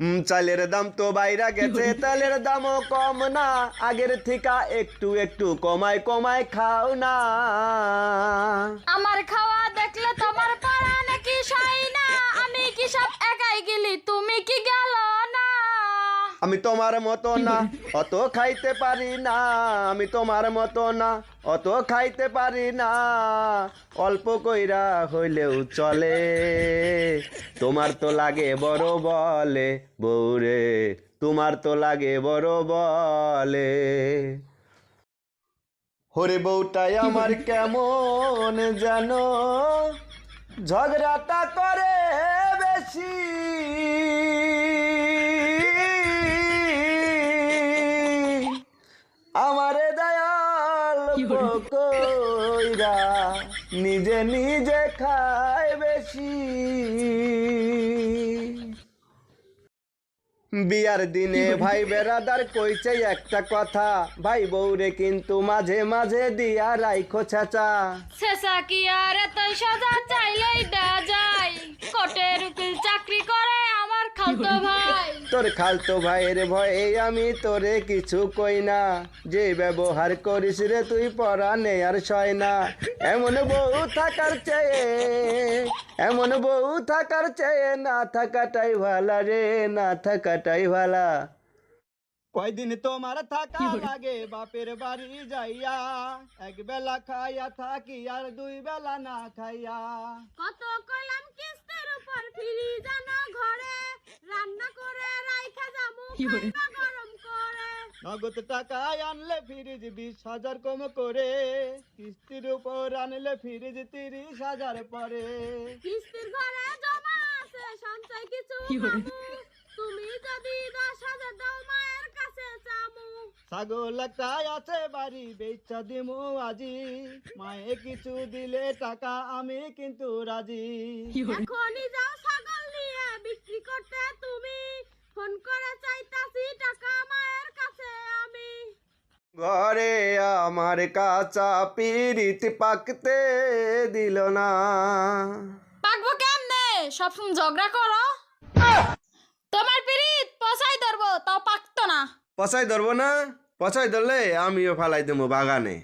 চালের দাম তো বাইরা গেছে তেলের দামও কম না। আগের থেকে একটু একটু কমায় কমায় খাও না। আমার খাওয়া দেখলে তোমার পাড়া নাকি সাই না আমি কি সব একাই গেলি? তুমি কি গেল না আমি তোমার মতো না, অত খাইতে পারি না। আমি তোমার মতো না, অত খাইতে পারি না। অল্প কইরা হইলেও চলে। তোমার তো লাগে বড় বলে, বউরে, তোমার তো লাগে বড় বলে। হরে বউটাই আমার কেমন যেন, ঝগড়াটা করে বেশি। আমারে দয়াল কইরা নিজে নিজে খায় বেশি। বিয়ার দিনে ভাই বেড়াদার কইছে একটা কথা ভাই বউরে কিন্তু মাঝে মাঝে দিয়া রাইখো চাচা শেষা কি আর এতই সাজা তোর খালতো ভাইয়ের ভয়ে আমি তোরে কিছু কই না। যে ব্যবহার করিস রে তুই পড়া নে আর সয় না। এমন বউ থাকার চেয়ে এমন বউ থাকার চেয়ে না থাকাটাই ভালা রে না থাকাটাই ভালা। কয়দিন তোমার থাকা লাগে বাপের বাড়ি যাইয়া এক বেলা খাইয়া থাকি আর দুই বেলা না খাইয়া। কত কলাম কিস্তির উপর ফিরি জানো ঘরে রান্না করে রাইখা যামু খাইবা গরম করে নগদ টাকায় আনলে ফ্রিজ বিশ হাজার কম করে। কিস্তির উপর আনলে ফ্রিজ তিরিশ হাজার পরে। কিস্তির ঘরে জমা আছে সঞ্চয় কিছু তুমি যদি দশ হাজার দাও মায়ের কাছে চামু। ছাগল একটাই আছে বাড়ি বেচা দিমু আজি। মায়ে কিছু দিলে টাকা আমি কিন্তু রাজি। এখনই যাও ছাগল নিয়ে বিক্রি করতে তুমি ফোন করে চাইতাছি টাকা মায়ের কাছে আমি ঘরে আমার কাঁচা পিরিত পাকতে দিল না। পাকবো কেমনে? সবসময় ঝগড়া করো। তোমার পিরিত পচাই ধরবো তাও পাকতো না। পচাই ধরবো না? পচাই ধরলে আমিও ফালাই দেবো বাগানে।